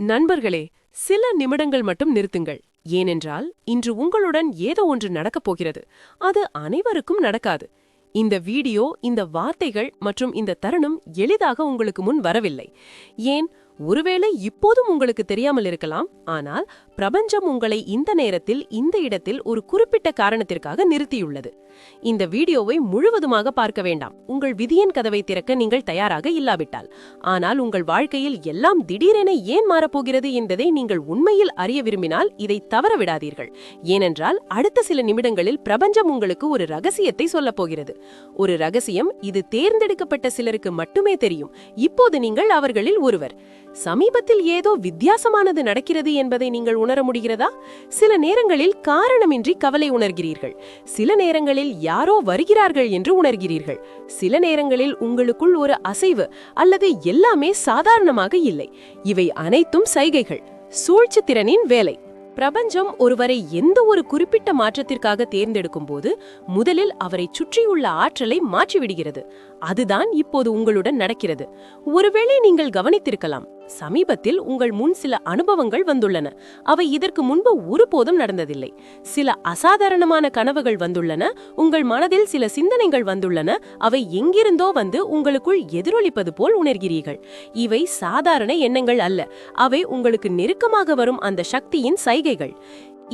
நண்பர்களே சில நிமிடங்கள் மட்டும் நிறுத்துங்கள். ஏனென்றால் இன்று உங்களுடன் ஏதோ ஒன்று நடக்கப் போகிறது. அது அனைவருக்கும் நடக்காது. இந்த வீடியோ இந்த வார்த்தைகள் மற்றும் இந்த தருணம் எளிதாக உங்களுக்கு முன் வரவில்லை. ஏன்? ஒருவேளை இப்போதும் உங்களுக்கு தெரியாமல் இருக்கலாம். ஆனால் பிரபஞ்சம் உங்களை இந்த நேரத்தில் இந்த இடத்தில் ஒரு குறிப்பிட்ட காரணத்திற்காக நிறுத்தியுள்ளது. இந்த வீடியோவை முழுவதுமாக பார்க்க வேண்டாம். உங்கள் விதியின் கதவை திறக்க நீங்கள் தயாராக இல்லாவிட்டால். ஆனால் உங்கள் வாழ்க்கையில் எல்லாம் திடீரென ஏன் மாறப்போகிறது என்பதை நீங்கள் உண்மையில் அறிய விரும்பினால் இதை தவற விடாதீர்கள். ஏனென்றால் அடுத்த சில நிமிடங்களில் பிரபஞ்சம் உங்களுக்கு ஒரு ரகசியத்தை சொல்லப் போகிறது. ஒரு ரகசியம் இது தேர்ந்தெடுக்கப்பட்ட சிலருக்கு மட்டுமே தெரியும். இப்போது நீங்கள் அவர்களில் ஒருவர். சமீபத்தில் ஏதோ வித்தியாசமானது நடக்கிறது என்பதை நீங்கள் உணர முடிகிறதா? சில நேரங்களில் காரணமின்றி கவலை உணர்கிறீர்கள். சில நேரங்களில் யாரோ வருகிறார்கள் என்று உணர்கிறீர்கள். சில நேரங்களில் உங்களுக்குள் ஒரு அசைவு அல்லது எல்லாமே சாதாரணமாக இல்லை. இவை அனைத்தும் சைகைகள். சூழ்ச்சி திறனின் வேலை. பிரபஞ்சம் ஒருவரை எந்த ஒரு குறிப்பிட்ட மாற்றத்திற்காக தேர்ந்தெடுக்கும் போது முதலில் அவரை சுற்றியுள்ள ஆற்றலை மாற்றிவிடுகிறது. அதுதான் இப்போது உங்களுடன் நடக்கிறது. ஒருவேளை நீங்கள் கவனித்திருக்கலாம். சமீபத்தில் உங்கள் முன் சில அனுபவங்கள் வந்துள்ளன. அவை இதற்கு முன்பு ஒருபோதும் நடந்ததில்லை. சில அசாதாரணமான கனவுகள் வந்துள்ளன. உங்கள் மனதில் சில சிந்தனைகள் வந்துள்ளன. அவை எங்கிருந்தோ வந்து உங்களுக்குள் எதிரொலிப்பது போல் உணர்கிறீர்கள். இவை சாதாரண எண்ணங்கள் அல்ல. அவை உங்களுக்கு நெருக்கமாக வரும் அந்த சக்தியின் சைகைகள்.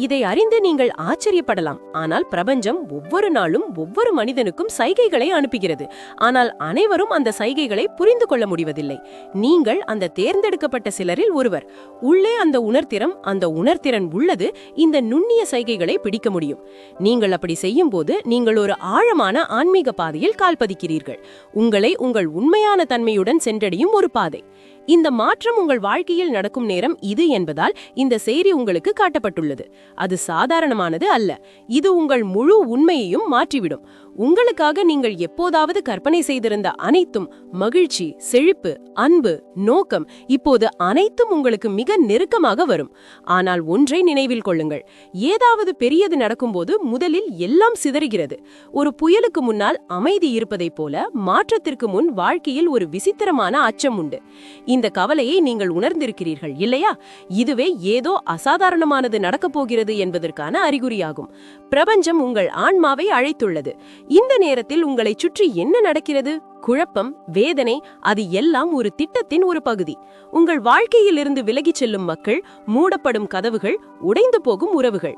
இதை அறிந்து நீங்கள் ஆச்சரியப்படலாம். ஆனால் பிரபஞ்சம் ஒவ்வொரு நாளும் ஒவ்வொரு மனிதனுக்கும் சைகைகளை அனுப்புகிறது. ஆனால் அனைவரும் அந்த சைகைகளை புரிந்து கொள்ள முடிவதில்லை. நீங்கள் அந்த தேர்ந்தெடுக்கப்பட்ட சிலரில் ஒருவர். உள்ளே அந்த உணர்திறம் அந்த உணர்திறன் உள்ளது இந்த நுண்ணிய சைகைகளை பிடிக்க முடியும். நீங்கள் அப்படி செய்யும் போது நீங்கள் ஒரு ஆழமான ஆன்மீக பாதையில் கால்பதிக்கிறீர்கள் உங்களை உங்கள் உண்மையான தன்மையுடன் சென்றடையும் ஒரு பாதை. இந்த மாற்றம் உங்கள் வாழ்க்கையில் நடக்கும் நேரம் இது என்பதால் இந்த செய்தி உங்களுக்கு காட்டப்பட்டுள்ளது. அது சாதாரணமானது அல்ல. இது உங்கள் முழு உண்மையையும் மாற்றிவிடும். உங்களுக்காக நீங்கள் எப்போதாவது கற்பனை செய்திருந்த அனைத்தும் மகிழ்ச்சி செழிப்பு அன்பு நோக்கம் இப்போது அனைத்தும் உங்களுக்கு மிக நெருக்கமாக வரும். ஆனால் ஒன்றை நினைவில் கொள்ளுங்கள். ஏதாவது பெரியது நடக்கும்போது முதலில் எல்லாம் சிதறுகிறது. ஒரு புயலுக்கு முன்னால் அமைதி இருப்பதைப் போல மாற்றத்திற்கு முன் வாழ்க்கையில் ஒரு விசித்திரமான அச்சம் உண்டு. இந்த கவலையை நீங்கள் உணர்ந்திருக்கிறீர்கள் இல்லையா? இதுவே ஏதோ அசாதாரணமானது நடக்கப் போகிறது என்பதற்கான அறிகுறியாகும். பிரபஞ்சம் உங்கள் ஆன்மாவை அழைத்துள்ளது. இந்த நேரத்தில் உங்களை சுற்றி என்ன நடக்கிறது? குழப்பம் வேதனை அது எல்லாம் ஒரு திட்டத்தின் ஒரு பகுதி. உங்கள் வாழ்க்கையில் இருந்து விலகிச் செல்லும் மக்கள் மூடப்படும் கதவுகள் உடைந்து போகும் உறவுகள்.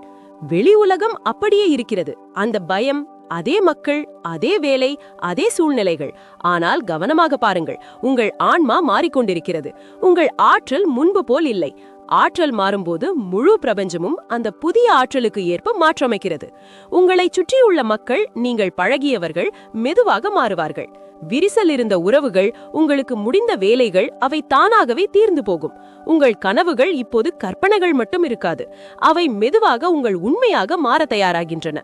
வெளி உலகம் அப்படியே இருக்கிறது. அந்த பயம் அதே மக்கள் அதே வேலை அதே சூழ்நிலைகள். ஆனால் கவனமாக பாருங்கள் உங்கள் ஆன்மா மாறிக்கொண்டிருக்கிறது. உங்கள் ஆற்றல் முன்பு போல் இல்லை. ஆற்றல் மாறும்போது முழு பிரபஞ்சமும் அந்த புதிய ஆற்றலுக்கு ஏற்ப மாற்றமைக்கிறது. உங்களை சுற்றியுள்ள மக்கள் நீங்கள் பழகியவர்கள் மெதுவாக மாறுவார்கள். விரிசல் இருந்த உறவுகள் உங்களுக்கு முடிந்த வேலைகள் அவை தானாகவே தீர்ந்து போகும். உங்கள் கனவுகள் இப்போது கற்பனைகள் மட்டும் இருக்காது. அவை மெதுவாக உங்கள் உண்மையாக மாற தயாராகின்றன.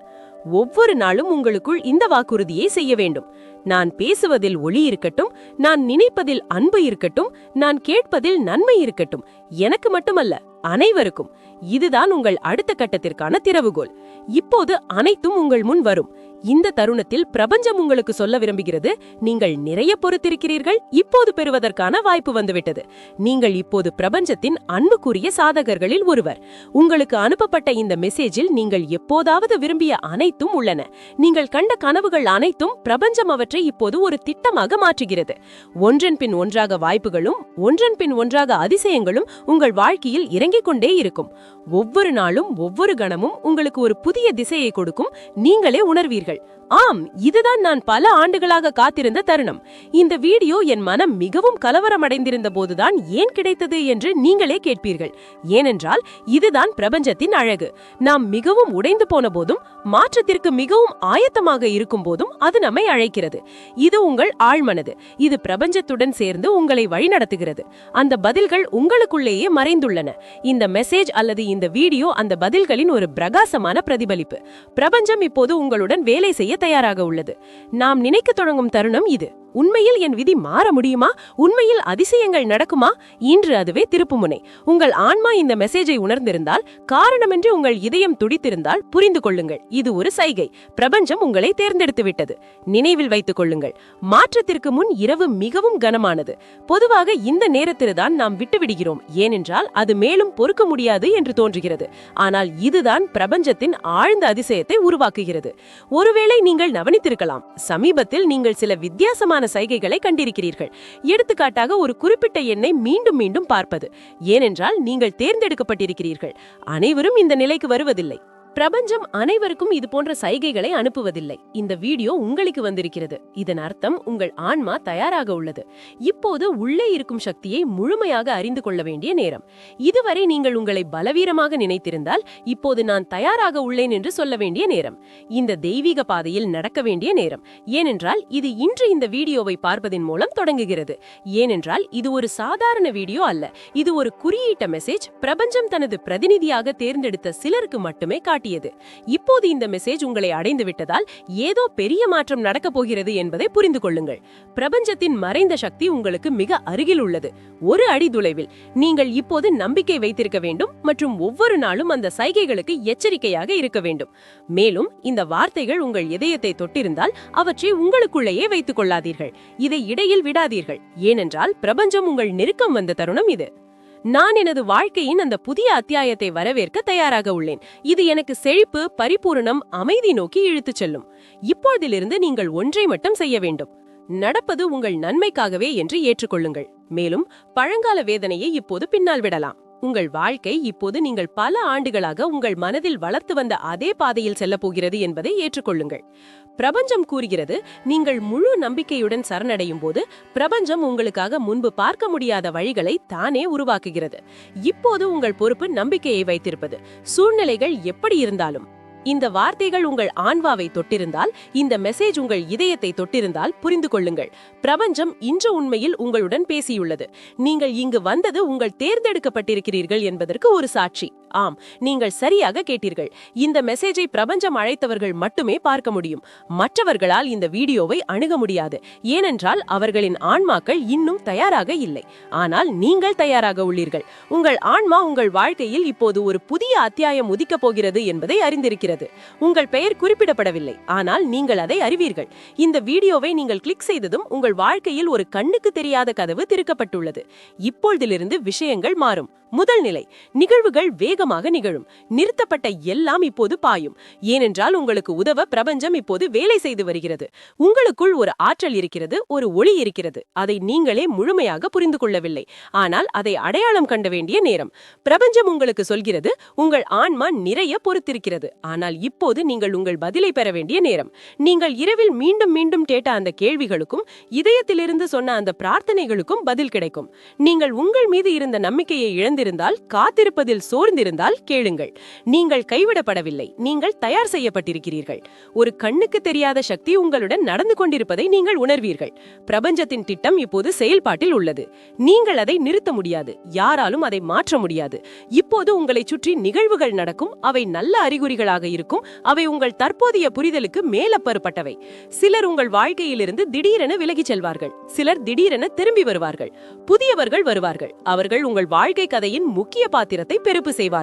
ஒவ்வொரு நாளும் உங்களுக்குள் இந்த வாக்குறுதியை செய்ய வேண்டும். நான் பேசுவதில் ஒளி இருக்கட்டும் நான் நினைப்பதில் அன்பு இருக்கட்டும் நான் கேட்பதில் நன்மை இருக்கட்டும் எனக்கு மட்டுமல்ல அனைவருக்கும். இதுதான் உங்கள் அடுத்த கட்டத்திற்கான திறவுகோல் இப்போது அனைத்தும் உங்கள் முன் வரும். இந்த தருணத்தில் பிரபஞ்சம் உங்களுக்கு சொல்ல விரும்புகிறது நீங்கள் நிறைய பொறுத்திருக்கிறீர்கள் இப்போது பெறுவதற்கான வாய்ப்பு வந்துவிட்டது. நீங்கள் இப்போது பிரபஞ்சத்தின் அன்புக்குரிய சாதகர்களில் ஒருவர். உங்களுக்கு அனுப்பப்பட்ட இந்த மெசேஜில் நீங்கள் எப்போதாவது விரும்பிய அனைத்தும் உள்ளன. நீங்கள் கண்ட கனவுகள் அனைத்தும் பிரபஞ்சம் அவற்றை இப்போது ஒரு திட்டமாக மாற்றுகிறது. ஒன்றன் பின் ஒன்றாக வாய்ப்புகளும் ஒன்றன் பின் ஒன்றாக அதிசயங்களும் உங்கள் வாழ்க்கையில் இறங்கிக் கொண்டே இருக்கும். ஒவ்வொரு நாளும் ஒவ்வொரு கணமும் உங்களுக்கு ஒரு புதிய திசையை கொடுக்கும். நீங்களே உணர்வீர்கள். 水，ஆம் இதுதான் நான் பல ஆண்டுகளாக காத்திருந்த தருணம். இந்த வீடியோ என் மனம் மிகவும் கலவரமடைந்திருந்த போதுதான் ஏன் கிடைத்தது என்று நீங்களே கேட்பீர்கள். ஏனென்றால் இதுதான் பிரபஞ்சத்தின் அழகு. நாம் மிகவும் உடைந்து போன போதும் மாற்றத்திற்கு மிகவும் ஆயத்தமாக இருக்கும் போதும் அது நம்மை அழைக்கிறது. இது உங்கள் ஆழ்மனது. இது பிரபஞ்சத்துடன் சேர்ந்து உங்களை வழிநடத்துகிறது. அந்த பதில்கள் உங்களுக்குள்ளேயே மறைந்துள்ளன. இந்த மெசேஜ் அல்லது இந்த வீடியோ அந்த பதில்களின் ஒரு பிரகாசமான பிரதிபலிப்பு. பிரபஞ்சம் இப்போது உங்களுடன் வேலை செய்ய தயாராக உள்ளது. நாம் நினைக்க தொடங்கும் தருணம் இது. உண்மையில் என் விதி மாற முடியுமா? உண்மையில் அதிசயங்கள் நடக்குமா? இன்று அதுவே திருப்புமுனை. உங்கள் ஆன்மா இந்த மெசேஜை உணர்ந்திருந்தால் காரணமின்றி உங்கள் இதயம் துடித்திருந்தால் புரிந்து கொள்ளுங்கள். இது ஒரு சைகை. பிரபஞ்சம் உங்களை தேர்ந்தெடுத்து விட்டது நினைவில் வைத்துக் கொள்ளுங்கள். மாற்றத்திற்கு முன் இரவு மிகவும் கனமானது. பொதுவாக இந்த நேரத்தில்தான் நாம் விட்டுவிடுகிறோம். ஏனென்றால் அது மேலும் பொறுக்க முடியாது என்று தோன்றுகிறது. ஆனால் இதுதான் பிரபஞ்சத்தின் ஆழ்ந்த அதிசயத்தை உருவாக்குகிறது. ஒருவேளை நீங்கள் நவனித்திருக்கலாம். சமீபத்தில் நீங்கள் சில வித்தியாசமான சைகைகளை கண்டிருக்கிறீர்கள். எடுத்துக்காட்டாக ஒரு குறிப்பிட்ட எண்ணை மீண்டும் மீண்டும் பார்ப்பது. ஏனென்றால் நீங்கள் தேர்ந்தெடுக்கப்பட்டிருக்கிறீர்கள். அனைவரும் இந்த நிலைக்கு வருவதில்லை. பிரபஞ்சம் அனைவருக்கும் இது போன்ற சைகைகளை அனுப்புவதில்லை. இந்த வீடியோ உங்களுக்கு வந்திருக்கிறது. இதன் அர்த்தம் உங்கள் ஆன்மா தயாராக உள்ளது. இப்போது உள்ளே இருக்கும் சக்தியை முழுமையாக அறிந்து கொள்ள வேண்டிய நேரம். இதுவரை நீங்கள் உங்களை பலவீனமாக நினைத்திருந்தால் இப்போது நான் தயாராக உள்ளேன் என்று சொல்ல வேண்டிய நேரம். இந்த தெய்வீக பாதையில் நடக்க வேண்டிய நேரம். ஏனென்றால் இது இன்று இந்த வீடியோவை பார்ப்பதன் மூலம் தொடங்குகிறது. ஏனென்றால் இது ஒரு சாதாரண வீடியோ அல்ல. இது ஒரு குறியீட்ட மெசேஜ் பிரபஞ்சம் தனது பிரதிநிதியாக தேர்ந்தெடுத்த சிலருக்கு மட்டுமே காட்டியது. இப்போது இந்த மெசேஜ் உங்களை அடைந்து விட்டதால் ஏதோ பெரிய மாற்றம் நடக்கப் போகிறது என்பதை புரிந்து கொள்ளுங்கள். பிரபஞ்சத்தின் மறைந்த சக்தி உங்களுக்கு மிக அருகில் உள்ளது. ஒரு அடி துளைவில் நீங்கள் இப்போது நம்பிக்கை வைத்திருக்க வேண்டும் மற்றும் ஒவ்வொரு நாளும் அந்த சைகைகளுக்கு எச்சரிக்கையாக இருக்க வேண்டும். மேலும் இந்த வார்த்தைகள் உங்கள் இதயத்தை தொட்டிருந்தால் அவற்றை உங்களுக்குள்ளேயே வைத்துக் கொள்ளாதீர்கள். இதை இடையில் விடாதீர்கள். ஏனென்றால் பிரபஞ்சம் உங்கள் நெருக்கம் வந்த தருணம் இது. நான் எனது வாழ்க்கையின் அந்த புதிய அத்தியாயத்தை வரவேற்க தயாராக உள்ளேன். இது எனக்கு செழிப்பு பரிபூரணம் அமைதி நோக்கி இழுத்துச் செல்லும். இப்போதிலிருந்து நீங்கள் ஒன்றை மட்டும் செய்ய வேண்டும். நடப்பது உங்கள் நன்மைக்காகவே என்று ஏற்றுக்கொள்ளுங்கள். மேலும் பழங்கால வேதனையை இப்போது பின்னால் விடலாம். உங்கள் வாழ்க்கை இப்போது நீங்கள் பல ஆண்டுகளாக உங்கள் மனதில் வளர்த்து வந்த அதே பாதையில் செல்லப் போகிறது என்பதை ஏற்றுக்கொள்ளுங்கள். பிரபஞ்சம் கூறுகிறது நீங்கள் முழு நம்பிக்கையுடன் சரணடையும் போது பிரபஞ்சம் உங்களுக்காக முன்பு பார்க்க முடியாத வழிகளை தானே உருவாக்குகிறது. இப்போது உங்கள் பொறுப்பு நம்பிக்கையை வைத்திருப்பது. சூழ்நிலைகள் எப்படி இருந்தாலும் இந்த வார்த்தைகள் உங்கள் ஆன்வாவை தொட்டிருந்தால் இந்த மெசேஜ் உங்கள் இதயத்தை தொட்டிருந்தால் புரிந்து கொள்ளுங்கள். பிரபஞ்சம் இன்று உண்மையில் உங்களுடன் பேசியுள்ளது. நீங்கள் இங்கு வந்தது உங்கள் தேர்ந்தெடுக்கப்பட்டிருக்கிறீர்கள் என்பதற்கு ஒரு சாட்சி. ஆம் நீங்கள் சரியாக கேட்டீர்கள். இந்த மெசேஜை பிரபஞ்சம் அழைத்தவர்கள் மட்டுமே பார்க்க முடியும். மற்றவர்களால் இந்த வீடியோவை அணுக முடியாது. ஏனென்றால் அவர்களின் ஆன்மாக்கள் இன்னும் தயாராக இல்லை. ஆனால் நீங்கள் தயாராக உள்ளீர்கள். உங்கள் ஆன்மா உங்கள் வாழ்க்கையில் இப்போது ஒரு புதிய அத்தியாயம் உதிக்கப் போகிறது என்பதை அறிந்திருக்கிறது. உங்கள் பெயர் குறிப்பிடப்படவில்லை. ஆனால் நீங்கள் அதை அறிவீர்கள். இந்த வீடியோவை நீங்கள் கிளிக் செய்ததும் உங்கள் வாழ்க்கையில் ஒரு கண்ணுக்கு தெரியாத கதவு திறக்கப்பட்டுள்ளது. இப்பொழுதிலிருந்து விஷயங்கள் மாறும். முதல் நிலை நிகழ்வுகள் வேகம் வேகமாக நிகழும். நிறுத்தப்பட்ட எல்லாம் இப்போது பாயும். ஏனென்றால் உங்களுக்கு உதவ பிரபஞ்சம் இப்போது வேலை செய்து வருகிறது. உங்களுக்குள் ஒரு ஆற்றல் இருக்கிறது ஒரு ஒளி இருக்கிறது. அதை நீங்களே முழுமையாக புரிந்து கொள்ளவில்லை. ஆனால் அதை அடையாளம் கண்ட வேண்டிய நேரம். பிரபஞ்சம் உங்களுக்கு சொல்கிறது உங்கள் ஆன்மா நிறைய பொறுத்திருக்கிறது. ஆனால் இப்போது நீங்கள் உங்கள் பதிலை பெற வேண்டிய நேரம். நீங்கள் இரவில் மீண்டும் மீண்டும் கேட்ட அந்த கேள்விகளுக்கும் இதயத்திலிருந்து சொன்ன அந்த பிரார்த்தனைகளுக்கும் பதில் கிடைக்கும். நீங்கள் உங்கள் மீது இருந்த நம்பிக்கையை இழந்திருந்தால் காத்திருப்பதில் சோர்ந்திருந்தால் கேளுங்கள். நீங்கள் கைவிடப்படவில்லை. நீங்கள் தயார் செய்யப்பட்டிருக்கிறீர்கள். ஒரு கண்ணுக்கு தெரியாத சக்தி உங்களுடன் நடந்து கொண்டிருப்பதை நீங்கள் உணர்வீர்கள். பிரபஞ்சத்தின் திட்டம் இப்போது செயல்பாட்டில் உள்ளது. நீங்கள் அதை நிறுத்த முடியாது. யாராலும் அதை மாற்ற முடியாது. இப்போது உங்களை சுற்றி நிகழ்வுகள் நடக்கும். அவை நல்ல அறிகுறிகளாக இருக்கும். அவை உங்கள் தற்போதைய புரிதலுக்கு மேலப்பறுப்பட்டவை சிலர் உங்கள் வாழ்க்கையிலிருந்து திடீரென விலகிச் செல்வார்கள். சிலர் திடீரென திரும்பி வருவார்கள். புதியவர்கள் வருவார்கள். அவர்கள் உங்கள் வாழ்க்கை கதையின் முக்கிய பாத்திரத்தை பெருப்பு செய்வார்கள்.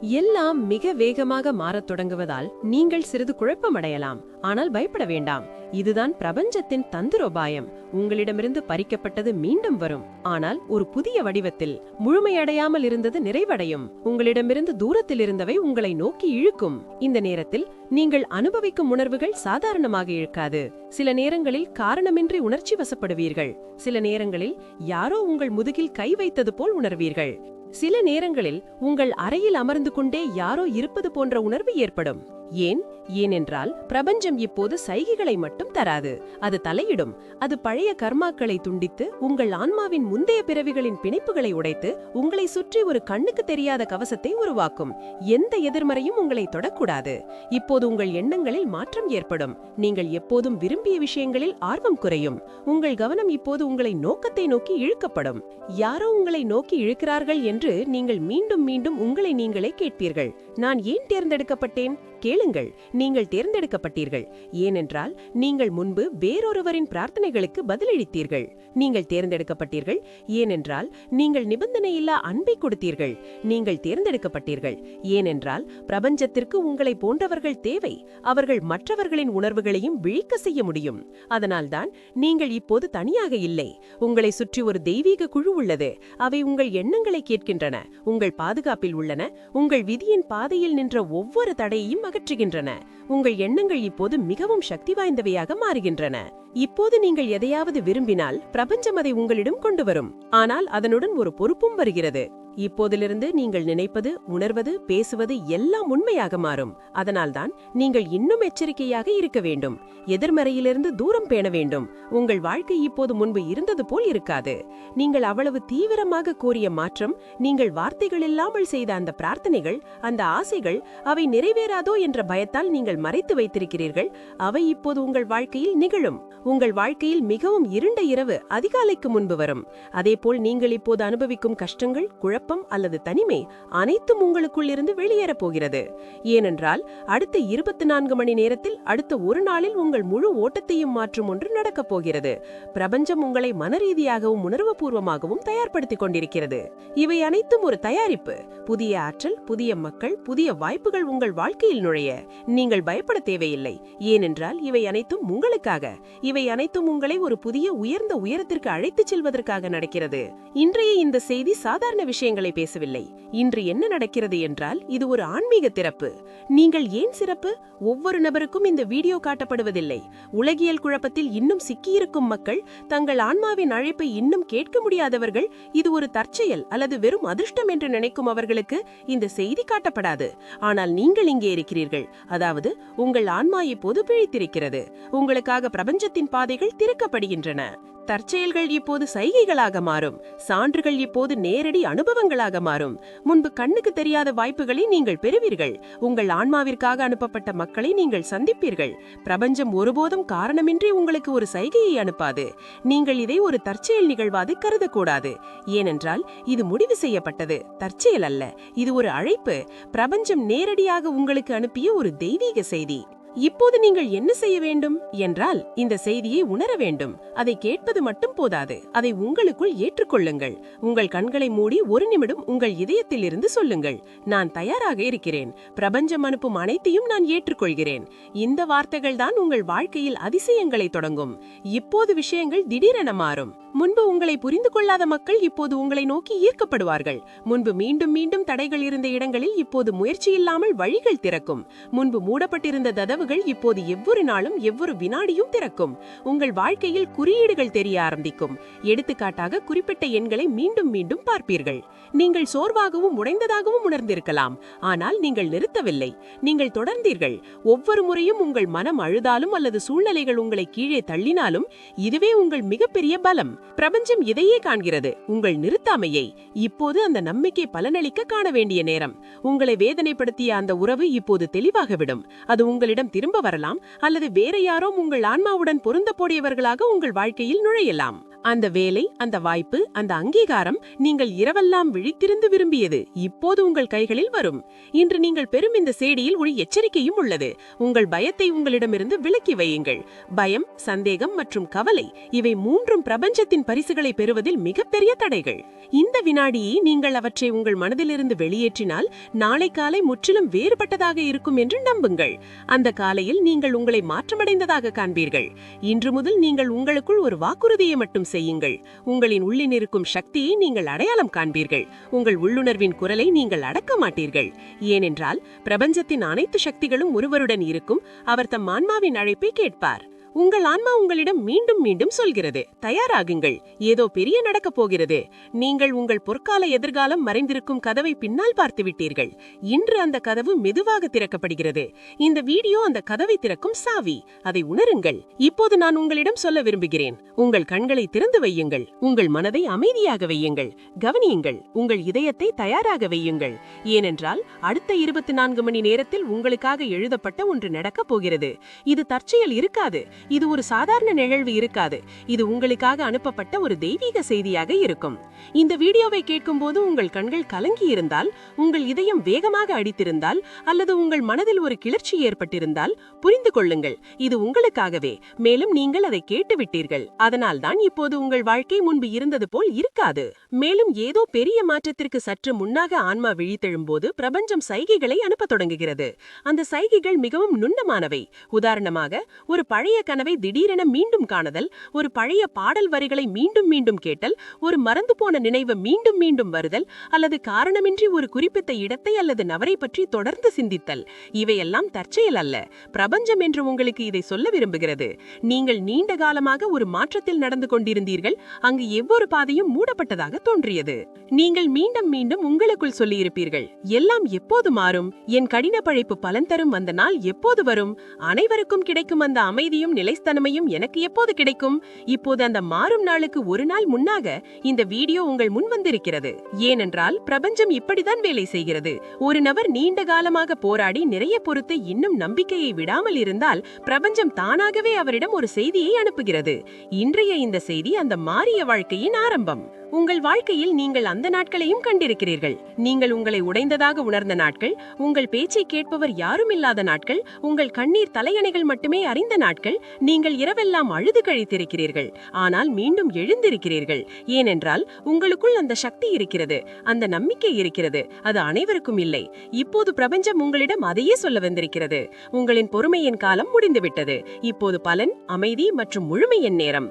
எல்லாம் மிக வேகமாக மாறத் தொடங்குவதால் நீங்கள் சிறிது குழப்பமடையலாம். ஆனால் பயப்பட வேண்டாம். இதுதான் பிரபஞ்சத்தின் தந்திரோபாயம். உங்களிடமிருந்து பறிக்கப்பட்டது மீண்டும் வரும். ஆனால் ஒரு புதிய வடிவத்தில் முழுமையடையாமல் இருந்தது நிறைவடையும். உங்களிடமிருந்து தூரத்தில் இருந்தவை உங்களை நோக்கி இழுக்கும். இந்த நேரத்தில் நீங்கள் அனுபவிக்கும் உணர்வுகள் சாதாரணமாக இழுக்காது சில நேரங்களில் காரணமின்றி உணர்ச்சி வசப்படுவீர்கள். சில நேரங்களில் யாரோ உங்கள் முதுகில் கை வைத்தது போல் உணர்வீர்கள். சில நேரங்களில் உங்கள் அறையில் அமர்ந்து கொண்டே யாரோ இருப்பது போன்ற உணர்வு ஏற்படும். ஏன்? ஏனென்றால் பிரபஞ்சம் இப்போது சைகைகளை மட்டும் தராது. அது தலையிடும். அது பழைய கர்மாக்களை துண்டித்து உங்கள் ஆன்மாவின் முந்தைய பிறவிகளின் பிணைப்புகளை உடைத்து உங்களை சுற்றி ஒரு கண்ணுக்கு தெரியாத கவசத்தை உருவாக்கும். எந்த எதிர்மறையும் உங்களை தொடக்கூடாது. இப்போது உங்கள் எண்ணங்களில் மாற்றம் ஏற்படும். நீங்கள் எப்போதும் விரும்பிய விஷயங்களில் ஆர்வம் குறையும். உங்கள் கவனம் இப்போது உங்களை நோக்கத்தை நோக்கி இழுக்கப்படும். யாரோ உங்களை நோக்கி இழுக்கிறார்கள் என்று நீங்கள் மீண்டும் மீண்டும் உங்களை நீங்களே கேட்பீர்கள். நான் ஏன் தேர்ந்தெடுக்கப்பட்டேன்? கேளுங்கள் நீங்கள் தேர்ந்தெடுக்கப்பட்டீர்கள். ஏனென்றால் நீங்கள் முன்பு வேறொருவரின் பிரார்த்தனைகளுக்கு பதிலளித்தீர்கள். நீங்கள் தேர்ந்தெடுக்கப்பட்டீர்கள். ஏனென்றால் நீங்கள் நிபந்தனையில்லா அன்பை கொடுத்தீர்கள். நீங்கள் தேர்ந்தெடுக்கப்பட்டீர்கள். ஏனென்றால் பிரபஞ்சத்திற்கு உங்களை போன்றவர்கள் தேவை. அவர்கள் மற்றவர்களின் உணர்வுகளையும் விழிக்க செய்ய முடியும். அதனால்தான் நீங்கள் இப்போது தனியாக இல்லை. உங்களை சுற்றி ஒரு தெய்வீக குழு உள்ளது. அவை உங்கள் எண்ணங்களை கேட்கின்றன. உங்கள் பாதுகாப்பில் உள்ளன. உங்கள் விதியின் பாதையில் நின்ற ஒவ்வொரு தடையையும் அகற்றுகின்றன உங்கள் எண்ணங்கள் இப்போது மிகவும் சக்தி வாய்ந்தவையாக மாறுகின்றன. இப்போது நீங்கள் எதையாவது விரும்பினால் பிரபஞ்சம் அதை உங்களிடம் கொண்டு வரும். ஆனால் அதனுடன் ஒரு பொறுப்பும் வருகிறது. இப்போதிலிருந்து நீங்கள் நினைப்பது உணர்வது பேசுவது எல்லாம் உண்மையாக மாறும். அதனால்தான் நீங்கள் இன்னும் எச்சரிக்கையாக இருக்க வேண்டும். எதிர்மறையிலிருந்து தூரம் பேண வேண்டும். உங்கள் வாழ்க்கை இப்போது முன்பு இருந்தது போல் இருக்காது. நீங்கள் அவ்வளவு தீவிரமாக கோரிய மாற்றம் நீங்கள் வார்த்தைகள் இல்லாமல் செய்த அந்த பிரார்த்தனைகள் அந்த ஆசைகள் அவை நிறைவேறாதோ என்ற பயத்தால் நீங்கள் மறைத்து வைத்திருக்கிறீர்கள். அவை இப்போது உங்கள் வாழ்க்கையில் நிகழும். உங்கள் வாழ்க்கையில் மிகவும் இருண்ட இரவு அதிகாலைக்கு முன்பு வரும். அதேபோல் நீங்கள் இப்போது அனுபவிக்கும் கஷ்டங்கள் குழப்பம் குழப்பம் அல்லது தனிமை அனைத்தும் உங்களுக்குள் இருந்து வெளியேறப் போகிறது. ஏனென்றால் அடுத்த இருபத்தி நான்கு மணி நேரத்தில் அடுத்த ஒரு நாளில் உங்கள் முழு ஓட்டத்தையும் மாற்றும் ஒன்று நடக்கப் போகிறது. பிரபஞ்சம் உங்களை மனரீதியாகவும் உணர்வுபூர்வமாகவும் தயார்படுத்திக் கொண்டிருக்கிறது. இவை அனைத்தும் ஒரு தயாரிப்பு. புதிய ஆற்றல் புதிய மக்கள் புதிய வாய்ப்புகள் உங்கள் வாழ்க்கையில் நுழைய நீங்கள் பயப்பட தேவையில்லை. ஏனென்றால் இவை அனைத்தும் உங்களுக்காக. இவை அனைத்தும் உங்களை ஒரு புதிய உயர்ந்த உயரத்திற்கு அழைத்துச் செல்வதற்காக நடக்கிறது. இன்றைய இந்த செய்தி சாதாரண விஷயம் விஷயங்களை பேசவில்லை. இன்று என்ன நடக்கிறது என்றால் இது ஒரு ஆன்மீக திறப்பு. நீங்கள் ஏன் சிறப்பு? ஒவ்வொரு நபருக்கும் இந்த வீடியோ காட்டப்படுவதில்லை. உலகியல் குழப்பத்தில் இன்னும் சிக்கியிருக்கும் மக்கள் தங்கள் ஆன்மாவின் அழைப்பை இன்னும் கேட்க முடியாதவர்கள் இது ஒரு தற்செயல் அல்லது வெறும் அதிர்ஷ்டம் என்று நினைக்கும் அவர்களுக்கு இந்த செய்தி காட்டப்படாது. ஆனால் நீங்கள் இங்கே இருக்கிறீர்கள். அதாவது உங்கள் ஆன்மா இப்போது பிழைத்திருக்கிறது. உங்களுக்காக பிரபஞ்சத்தின் பாதைகள் திறக்கப்படுகின்றன. தற்செயல்கள் இப்போது சைகைகளாக மாறும். சான்றுகள் இப்போது நேரடி அனுபவங்களாக மாறும். முன்பு கண்ணுக்கு தெரியாத வாய்ப்புகளை நீங்கள் பெறுவீர்கள். உங்கள் ஆன்மாவிற்காக அனுப்பப்பட்ட மக்களை நீங்கள் சந்திப்பீர்கள். பிரபஞ்சம் ஒருபோதும் காரணமின்றி உங்களுக்கு ஒரு சைகையை அனுப்பாது. நீங்கள் இதை ஒரு தற்செயல் நிகழ்வாது கருதக்கூடாது. ஏனென்றால் இது முடிவு செய்யப்பட்டது. தற்செயல் அல்ல இது ஒரு அழைப்பு. பிரபஞ்சம் நேரடியாக உங்களுக்கு அனுப்பிய ஒரு தெய்வீக செய்தி. இப்போது நீங்கள் என்ன செய்ய வேண்டும் என்றால் இந்த செய்தியை உணர வேண்டும். அதை கேட்பது மட்டும் போதாது. அதை உங்களுக்குள் ஏற்றுக்கொள்ளுங்கள். உங்கள் கண்களை மூடி ஒரு நிமிடம் உங்கள் இதயத்தில் இருந்து சொல்லுங்கள். நான் தயாராக இருக்கிறேன். பிரபஞ்சம் அனுப்பும் அனைத்தையும் நான் ஏற்றுக்கொள்கிறேன். இந்த வார்த்தைகள் தான் உங்கள் வாழ்க்கையில் அதிசயங்களை தொடங்கும். இப்போது விஷயங்கள் திடீரென மாறும். முன்பு உங்களை புரிந்து கொள்ளாத மக்கள் இப்போது உங்களை நோக்கி ஈர்க்கப்படுவார்கள். முன்பு மீண்டும் மீண்டும் தடைகள் இருந்த இடங்களில் இப்போது முயற்சி இல்லாமல் வழிகள் திறக்கும். முன்பு மூடப்பட்டிருந்த ததவுகள் இப்போது எவ்வொரு நாளும் எவ்வொரு வினாடியும் திறக்கும். உங்கள் வாழ்க்கையில் குறியீடுகள் தெரிய ஆரம்பிக்கும். எடுத்துக்காட்டாக குறிப்பிட்ட எண்களை மீண்டும் மீண்டும் பார்ப்பீர்கள். நீங்கள் சோர்வாகவும் உடைந்ததாகவும் உணர்ந்திருக்கலாம். ஆனால் நீங்கள் நிறுத்தவில்லை. நீங்கள் தொடர்ந்தீர்கள். ஒவ்வொரு முறையும் உங்கள் மனம் அழுதாலும் அல்லது சூழ்நிலைகள் உங்களை கீழே தள்ளினாலும் இதுவே உங்கள் மிகப்பெரிய பலம். பிரபஞ்சம் இதையே காண்கிறது. உங்கள் நிறுத்தாமையை இப்போது அந்த நம்பிக்கை பலனளிக்க காண வேண்டிய நேரம். உங்களை வேதனைப்படுத்திய அந்த உறவு இப்போது தெளிவாகவிடும். அது உங்களிடம் திரும்ப வரலாம் அல்லது வேற யாரோ உங்கள் ஆன்மாவுடன் பொருந்தப்போடியவர்களாக உங்கள் வாழ்க்கையில் நுழையலாம். அந்த வேலை அந்த வாய்ப்பு அந்த அங்கீகாரம் நீங்கள் இரவெல்லாம் விழித்திருந்து விரும்பியது இப்போது உங்கள் கைகளில் வரும். இன்று நீங்கள் பெறும் இந்த சேடியில் ஒரு எச்சரிக்கையும் உள்ளது. உங்கள் பயத்தை உங்களிடமிருந்து விலக்கி வையுங்கள். பயம் சந்தேகம் மற்றும் கவலை இவை மூன்றும் பிரபஞ்சத்தின் பரிசுகளை பெறுவதில் மிகப்பெரிய தடைகள். இந்த வினாடியை நீங்கள் அவற்றை உங்கள் மனதிலிருந்து வெளியேற்றினால் நாளை காலை முற்றிலும் வேறுபட்டதாக இருக்கும் என்று நம்புங்கள். அந்த காலையில் நீங்கள் உங்களை மாற்றமடைந்ததாக காண்பீர்கள். இன்று முதல் நீங்கள் உங்களுக்குள் ஒரு வாக்குறுதியை மட்டும் செய்யுங்கள். உங்களின் உள்ளில் இருக்கும் சக்தியை நீங்கள் அடையாளம் காண்பீர்கள். உங்கள் உள்ளுணர்வின் குரலை நீங்கள் அடக்க மாட்டீர்கள். ஏனென்றால் பிரபஞ்சத்தின் அனைத்து சக்திகளும் ஒருவருடன் இருக்கும். அவர் தம் ஆன்மாவின் அழைப்பை கேட்பார். உங்கள் ஆன்மா உங்களிடம் மீண்டும் மீண்டும் சொல்கிறது. தயாராகுங்கள். ஏதோ பெரிய நடக்கப் போகிறது. நீங்கள் உங்கள் பொற்கால எதிர்காலம் மறைந்திருக்கும் கதவை பின்னால் பார்த்து விட்டீர்கள். இன்று அந்த கதவு மெதுவாக திறக்கப்படுகிறது. இந்த வீடியோ அந்த கதவை திறக்கும் சாவி. அதை உணருங்கள். இப்போது நான் உங்களிடம் சொல்ல விரும்புகிறேன். உங்கள் கண்களை திறந்து வையுங்கள். உங்கள் மனதை அமைதியாக வையுங்கள். கவனியுங்கள். உங்கள் இதயத்தை தயாராக வையுங்கள். ஏனென்றால் அடுத்த இருபத்தி நான்கு மணி நேரத்தில் உங்களுக்காக எழுதப்பட்ட ஒன்று நடக்கப் போகிறது. இது தற்செயல் இருக்காது. இது ஒரு சாதாரண நிகழ்வு இருக்காது. இது உங்களுக்காக அனுப்பப்பட்ட ஒரு தெய்வீக செய்தியாக இருக்கும். இந்த வீடியோவை கேட்கும் போது உங்கள் கண்கள் கலங்கி இருந்தால் உங்கள் இதயம் வேகமாக அடித்திருந்தால் அல்லது உங்கள் மனதில் ஒரு கிளர்ச்சி ஏற்பட்டிருந்தால் புரிந்து கொள்ளுங்கள். இது உங்களுக்காகவே. மேலும் நீங்கள் அதை கேட்டுவிட்டீர்கள். அதனால் தான் இப்போது உங்கள் வாழ்க்கை முன்பு இருந்தது போல் இருக்காது. மேலும் ஏதோ பெரிய மாற்றத்திற்கு சற்று முன்னாக ஆன்மா விழித்தெழும்போது பிரபஞ்சம் சைகைகளை அனுப்ப தொடங்குகிறது. அந்த சைகைகள் மிகவும் நுண்ணமானவை. உதாரணமாக ஒரு பழைய கனவை திடீரென மீண்டும் காணுதல் ஒரு பழைய பாடல் வரிகளை மீண்டும் மீண்டும் கேட்டல் ஒரு மறந்து போன நினைவு மீண்டும் மீண்டும் வருதல் அல்லது காரணமின்றி ஒரு குறிப்பிட்ட இடத்தை அல்லது நபரை பற்றி தொடர்ந்து சிந்தித்தல். இவையெல்லாம் தற்செயல் அல்ல. பிரபஞ்சம் என்று உங்களுக்கு இதை சொல்ல விரும்புகிறது. நீங்கள் நீண்ட காலமாக ஒரு மாற்றத்தில் நடந்து கொண்டிருந்தீர்கள் அங்கு எவ்வொரு பாதையும் மூடப்பட்டதாக தோன்றியது. நீங்கள் மீண்டும் மீண்டும் உங்களுக்குள் சொல்லியிருப்பீர்கள் எல்லாம் எப்போது மாறும்? என் கடின பழைப்பு பலன் தரும் அந்த நாள் எப்போது வரும்? அனைவருக்கும் கிடைக்கும் அந்த அமைதியும் நிலைத்தன்மையும் எனக்கு எப்போது கிடைக்கும்? இப்போது அந்த மாறும் நாளுக்கு ஒரு நாள் முன்னாக இந்த வீடியோ உங்கள் முன் வந்திருக்கிறது. ஏனென்றால் பிரபஞ்சம் இப்படிதான் வேலை செய்கிறது. ஒரு நபர் நீண்ட காலமாக போராடி நிறைய பொறுத்து இன்னும் நம்பிக்கையை விடாமல் இருந்தால் பிரபஞ்சம் தானாகவே அவரிடம் ஒரு செய்தியை அனுப்புகிறது. இன்றைய இந்த செய்தி அந்த மாறிய வாழ்க்கையின் ஆரம்பம். உங்கள் வாழ்க்கையில் நீங்கள் அந்த நாட்களையும் கண்டிருக்கிறீர்கள். நீங்கள் உங்களை உடைந்ததாக உணர்ந்த நாட்கள் உங்கள் பேச்சை கேட்பவர் யாரும் இல்லாத நாட்கள் உங்கள் கண்ணீர் தலையணைகள் மட்டுமே அறிந்த நாட்கள் நீங்கள் இரவெல்லாம் அழுது கழித்திருக்கிறீர்கள். ஆனால் மீண்டும் எழுந்திருக்கிறீர்கள். ஏனென்றால் உங்களுக்குள் அந்த சக்தி இருக்கிறது அந்த நம்பிக்கை இருக்கிறது அது அனைவருக்கும் இல்லை. இப்போது பிரபஞ்சம் உங்களிடம் அதையே சொல்ல வந்திருக்கிறது. உங்களின் பொறுமையின் காலம் முடிந்துவிட்டது. இப்போது பலன் அமைதி மற்றும் முழுமையின் நேரம்.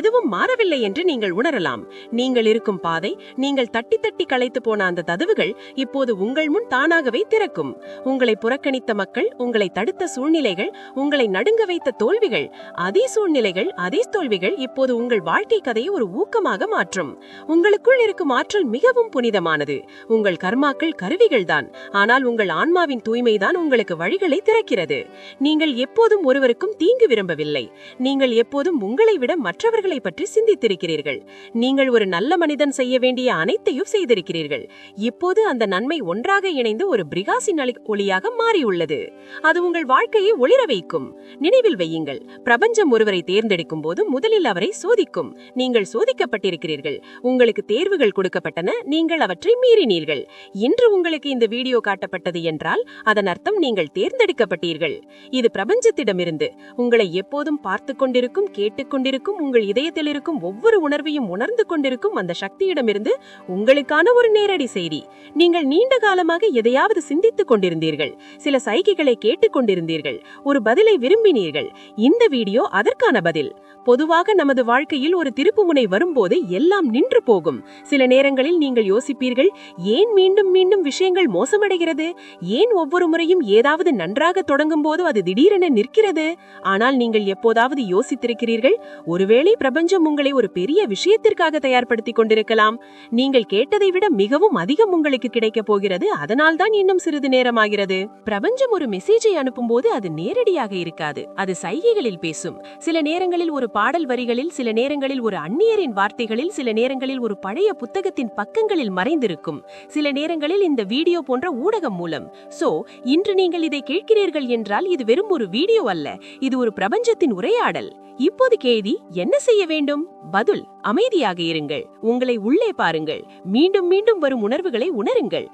எதுவும் மாறவில்லை என்று நீங்கள் உணரலாம். நீங்கள் நீங்கள் இருக்கும் பாதை நீங்கள் தட்டி தட்டி களைத்து போன அந்த ததுவுகள் இப்போது உங்கள் முன் தானாகவே திறக்கும். உங்களை புறக்கணித்த மக்கள் உங்களை தடுத்த சூழ்நிலைகள் உங்களை நடுங்க வைத்த தோல்விகள் அதே சூழ்நிலைகள் அதே தோல்விகள் இப்போது உங்கள் வாழ்க்கை கதையை ஒரு ஊக்கமாக மாற்றும். உங்களுக்குள் இருக்கும் ஆற்றல் மிகவும் புனிதமானது. உங்கள் கர்மாக்கள் கருவிகள் தான். ஆனால் உங்கள் ஆன்மாவின் தூய்மைதான் உங்களுக்கு வழிகளை திறக்கிறது. நீங்கள் எப்போதும் ஒருவருக்கும் தீங்கு விரும்பவில்லை. நீங்கள் எப்போதும் உங்களை விட மற்றவர்களை பற்றி சிந்தித்திருக்கிறீர்கள். நீங்கள் ஒரு நல்ல நல்ல மனிதன் செய்ய வேண்டிய அனைத்தையும் செய்திருக்கிறீர்கள். இப்போது அந்த நன்மை ஒன்றாக இணைந்து ஒரு பிரிகாசின் அலி- ஒளியாக மாறியுள்ளது. அது உங்கள் வாழ்க்கையை ஒளிர வைக்கும். நினைவில் வையுங்கள். பிரபஞ்சம் ஒருவரை தேர்ந்தெடுக்கும் போது முதலில் அவரை சோதிக்கும். நீங்கள் சோதிக்கப்பட்டிருக்கிறீர்கள். உங்களுக்கு தேர்வுகள் கொடுக்கப்பட்டன. நீங்கள் அவற்றை மீறினீர்கள். இன்று உங்களுக்கு இந்த வீடியோ காட்டப்பட்டது என்றால் அதன் அர்த்தம் நீங்கள் தேர்ந்தெடுக்கப்பட்டீர்கள். இது பிரபஞ்சத்திடமிருந்து. உங்களை எப்போதும் பார்த்து கொண்டிருக்கும் கேட்டுக்கொண்டிருக்கும் உங்கள் இதயத்தில் இருக்கும் ஒவ்வொரு உணர்வையும் உணர்ந்து கொண்டிருக்கும் அந்த சக்தியிடமிருந்து உங்களுக்கான ஒரு நேரடி செய்தி. நீங்கள் நீண்ட காலமாக எதையாவது சிந்தித்துக் கொண்டிருந்தீர்கள். சில சைகைகளை கேட்டுக்கொண்டிருந்தீர்கள் ஒரு பதிலை விரும்பினீர்கள். இந்த வீடியோ அதற்கான பதில். பொதுவாக நமது வாழ்க்கையில் ஒரு திருப்புமுனை வரும்போது எல்லாம் நின்று போகும். சில நேரங்களில் நீங்கள் யோசிப்பீர்கள் ஏன் மீண்டும் மீண்டும் விஷயங்கள் மோசமடைகிறது? ஏன் ஒவ்வொரு முறையும் ஏதாவது நன்றாக தொடங்கும் போது அது திடீரென நிற்கிறது? ஆனால் நீங்கள் எப்போதாவது யோசித்திருக்கிறீர்கள் ஒருவேளை பிரபஞ்சம் உங்களை ஒரு பெரிய விஷயத்திற்காக தயார்படுத்திக் கொண்டிருக்கலாம். நீங்கள் கேட்டதை விட மிகவும் அதிகம் உங்களுக்கு கிடைக்கப் போகிறது. அதனால் தான் இன்னும் சிறிது நேரமாகிறது. பிரபஞ்சம் ஒரு மெசேஜை அனுப்பும்போது அது நேரடியாக இருக்காது. அது சைகைகளில் பேசும். சில நேரங்களில் ஒரு பாடல் வரிகளில் சில நேரங்களில் ஒரு அந்நியரின் வார்த்தைகளில் சில நேரங்களில் ஒரு பழைய புத்தகத்தின் பக்கங்களில் மறைந்திருக்கும். சில நேரங்களில் இந்த வீடியோ போன்ற ஊடகம் மூலம். சோ இன்று நீங்கள் இதை கேட்கிறீர்கள் என்றால் இது வெறும் ஒரு வீடியோ அல்ல. இது ஒரு பிரபஞ்சத்தின் உரையாடல். இப்போது கேதி என்ன செய்ய வேண்டும்? பதில் அமைதியாக இருங்கள். உங்களை உள்ளே பாருங்கள். மீண்டும் மீண்டும் வரும் உணர்வுகளை உணருங்கள்.